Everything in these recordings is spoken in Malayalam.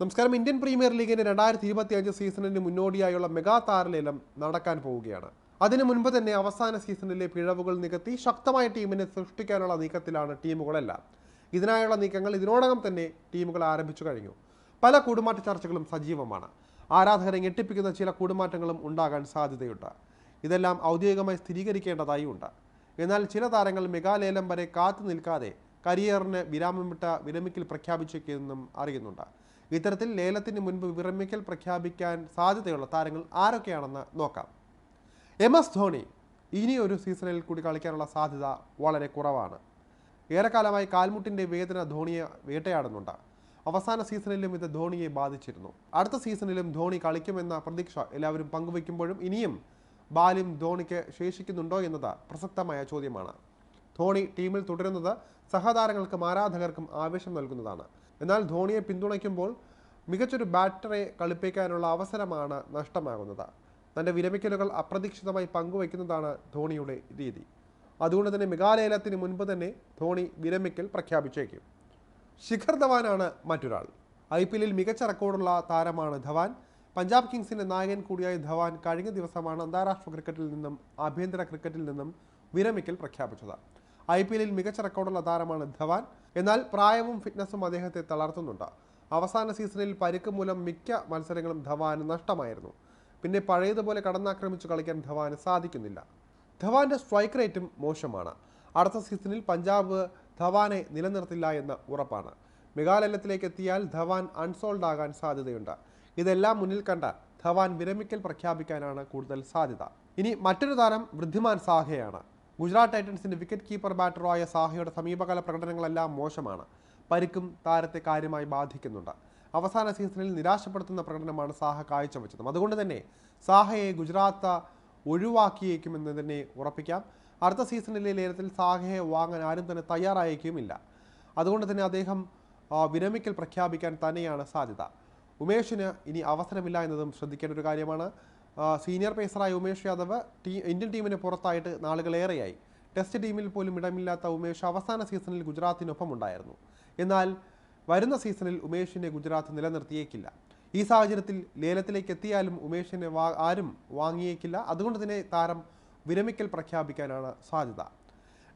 നമസ്കാരം. ഇന്ത്യൻ പ്രീമിയർ ലീഗിന്റെ രണ്ടായിരത്തി ഇരുപത്തി അഞ്ച് സീസണിന് മുന്നോടിയായുള്ള മെഗാ താരലേലം നടക്കാൻ പോവുകയാണ്. അതിനു മുൻപ് തന്നെ അവസാന സീസണിലെ പിഴവുകൾ നികത്തി ശക്തമായ ടീമിനെ സൃഷ്ടിക്കാനുള്ള നീക്കത്തിലാണ് ടീമുകളെല്ലാം. ഇതിനായുള്ള നീക്കങ്ങൾ ഇതിനോടകം തന്നെ ടീമുകൾ ആരംഭിച്ചു കഴിഞ്ഞു. പല കൂടുമാറ്റ ചർച്ചകളും സജീവമാണ്. ആരാധകരെ ഞെട്ടിപ്പിക്കുന്ന ചില കൂടുമാറ്റങ്ങളും ഉണ്ടാകാൻ സാധ്യതയുണ്ട്. ഇതെല്ലാം ഔദ്യോഗികമായി സ്ഥിരീകരിക്കേണ്ടതായി ഉണ്ട് എന്നാൽ ചില താരങ്ങൾ മെഗാലേലം വരെ കാത്തു നിൽക്കാതെ കരിയറിന് വിരാമമിട്ട വിരമിക്കൽ പ്രഖ്യാപിച്ചേക്കുമെന്നും അറിയുന്നുണ്ട്. ഇത്തരത്തിൽ ലേലത്തിന് മുൻപ് വിരമിക്കൽ പ്രഖ്യാപിക്കാൻ സാധ്യതയുള്ള താരങ്ങൾ ആരൊക്കെയാണെന്ന് നോക്കാം. എം എസ് ധോണി ഇനി ഒരു സീസണിൽ കൂടി കളിക്കാനുള്ള സാധ്യത വളരെ കുറവാണ്. ഏറെക്കാലമായി കാൽമുട്ടിന്റെ വേദന ധോണിയെ വേട്ടയാടുന്നുണ്ട്. അവസാന സീസണിലും ഇത് ധോണിയെ ബാധിച്ചിരുന്നു. അടുത്ത സീസണിലും ധോണി കളിക്കുമെന്ന പ്രതീക്ഷ എല്ലാവരും പങ്കുവയ്ക്കുമ്പോഴും ഇനിയും ബാലും ധോണിക്ക് ശേഷിക്കുന്നുണ്ടോ എന്നത് പ്രസക്തമായ ചോദ്യമാണ്. ധോണി ടീമിൽ തുടരുന്നത് സഹതാരങ്ങൾക്കും ആരാധകർക്കും ആവേശം നൽകുന്നതാണ്. എന്നാൽ ധോണിയെ പിന്തുണയ്ക്കുമ്പോൾ മികച്ചൊരു ബാറ്ററെ കളിപ്പിക്കാനുള്ള അവസരമാണ് നഷ്ടമാകുന്നത്. തന്റെ വിരമിക്കലുകൾ അപ്രതീക്ഷിതമായി പങ്കുവയ്ക്കുന്നതാണ് ധോണിയുടെ രീതി. അതുകൊണ്ട് തന്നെ മെഗാലേലത്തിന് മുൻപ് തന്നെ ധോണി വിരമിക്കൽ പ്രഖ്യാപിച്ചേക്കും. ശിഖർ ധവാനാണ് മറ്റൊരാൾ. ഐ പി എല്ലിൽ മികച്ച റെക്കോർഡുള്ള താരമാണ് ധവാൻ. പഞ്ചാബ് കിങ്സിന്റെ നായകൻ കൂടിയായ ധവാൻ കഴിഞ്ഞ ദിവസമാണ് അന്താരാഷ്ട്ര ക്രിക്കറ്റിൽ നിന്നും ആഭ്യന്തര ക്രിക്കറ്റിൽ നിന്നും വിരമിക്കൽ പ്രഖ്യാപിച്ചത്. ഐ പി എല്ലിൽ മികച്ച റെക്കോർഡുള്ള താരമാണ് ധവാൻ. എന്നാൽ പ്രായവും ഫിറ്റ്നസും അദ്ദേഹത്തെ തളർത്തുന്നുണ്ട്. അവസാന സീസണിൽ പരുക്ക് മൂലം മിക്ക മത്സരങ്ങളും ധവാന് നഷ്ടമായിരുന്നു. പിന്നെ പഴയതുപോലെ കടന്നാക്രമിച്ച് കളിക്കാൻ ധവാന് സാധിക്കുന്നില്ല. ധവാന്റെ സ്ട്രൈക്ക് റേറ്റും മോശമാണ്. അടുത്ത സീസണിൽ പഞ്ചാബ് ധവാനെ നിലനിർത്തില്ല എന്ന് ഉറപ്പാണ്. മെഗാലയത്തിലേക്ക് എത്തിയാൽ ധവാൻ അൺസോൾഡ് ആകാൻ സാധ്യതയുണ്ട്. ഇതെല്ലാം മുന്നിൽ കണ്ട ധവാൻ വിരമിക്കൽ പ്രഖ്യാപിക്കാനാണ് കൂടുതൽ സാധ്യത. ഇനി മറ്റൊരു താരം വൃദ്ധിമാൻ സാഹയാണ്. ഗുജറാത്ത് ടൈറ്റൻസിന്റെ വിക്കറ്റ് കീപ്പർ ബാറ്ററായ സാഹയുടെ സമീപകാല പ്രകടനങ്ങളെല്ലാം മോശമാണ്. പരിക്കും താരത്തെ കാര്യമായി ബാധിക്കുന്നുണ്ട്. അവസാന സീസണിൽ നിരാശപ്പെടുത്തുന്ന പ്രകടനമാണ് സാഹ കാഴ്ചവെച്ചത്. അതുകൊണ്ട് തന്നെ സാഹയെ ഗുജറാത്ത് ഒഴിവാക്കിയേക്കുമെന്ന് തന്നെ ഉറപ്പിക്കാം. അടുത്ത സീസണിലെ ലേലത്തിൽ സാഹയെ വാങ്ങാൻ ആരും തന്നെ തയ്യാറായേക്കുമില്ല. അതുകൊണ്ട് തന്നെ അദ്ദേഹം വിരമിക്കൽ പ്രഖ്യാപിക്കാൻ തന്നെയാണ് സാധ്യത. ഉമേഷിന് ഇനി അവസരമില്ല എന്നതും ശ്രദ്ധിക്കേണ്ട ഒരു കാര്യമാണ്. സീനിയർ പേസറായ ഉമേഷ് യാദവ് ടീ ഇന്ത്യൻ ടീമിന് പുറത്തായിട്ട് നാളുകളേറെയായി. ടെസ്റ്റ് ടീമിൽ പോലും ഇടമില്ലാത്ത ഉമേഷ് അവസാന സീസണിൽ ഗുജറാത്തിനൊപ്പം ഉണ്ടായിരുന്നു എന്നാൽ വരുന്ന സീസണിൽ ഉമേഷിനെ ഗുജറാത്ത് നിലനിർത്തിയേക്കില്ല. ഈ സാഹചര്യത്തിൽ ലേലത്തിലേക്ക് എത്തിയാലും ഉമേഷിനെ വാ ആരും വാങ്ങിയേക്കില്ല. അതുകൊണ്ട് തന്നെ താരം വിരമിക്കൽ പ്രഖ്യാപിക്കാനാണ് സാധ്യത.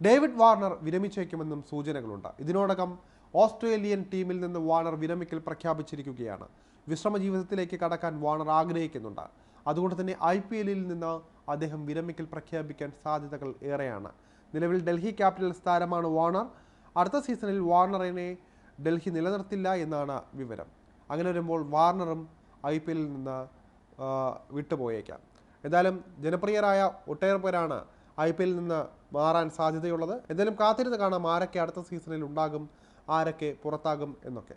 ഡേവിഡ് വാർണർ വിരമിച്ചേക്കുമെന്നും സൂചനകളുണ്ട്. ഇതിനോടകം ഓസ്ട്രേലിയൻ ടീമിൽ നിന്ന് വാർണർ വിരമിക്കൽ പ്രഖ്യാപിച്ചിരിക്കുകയാണ്. വിശ്രമ ജീവിതത്തിലേക്ക് കടക്കാൻ വാർണർ ആഗ്രഹിക്കുന്നുണ്ട്. അതുകൊണ്ട് തന്നെ ഐ പി എല്ലിൽ നിന്ന് അദ്ദേഹം വിരമിക്കൽ പ്രഖ്യാപിക്കാൻ സാധ്യതകൾ ഏറെയാണ്. നിലവിൽ ഡൽഹി ക്യാപിറ്റൽസ് താരമാണ് വാർണർ. അടുത്ത സീസണിൽ വാർണറിനെ ഡൽഹി നിലനിർത്തില്ല എന്നാണ് വിവരം. അങ്ങനെ വരുമ്പോൾ വാർണറും ഐ പി എല്ലിൽ നിന്ന് വിട്ടുപോയേക്കാം. എന്തായാലും ജനപ്രിയരായ ഒട്ടേറെ പേരാണ് ഐ പി എല്ലിൽ നിന്ന് മാറാൻ സാധ്യതയുള്ളത്. എന്തായാലും കാത്തിരുന്ന് കാണാം ആരൊക്കെ അടുത്ത സീസണിൽ ഉണ്ടാകും ആരൊക്കെ പുറത്താകും എന്നൊക്കെ.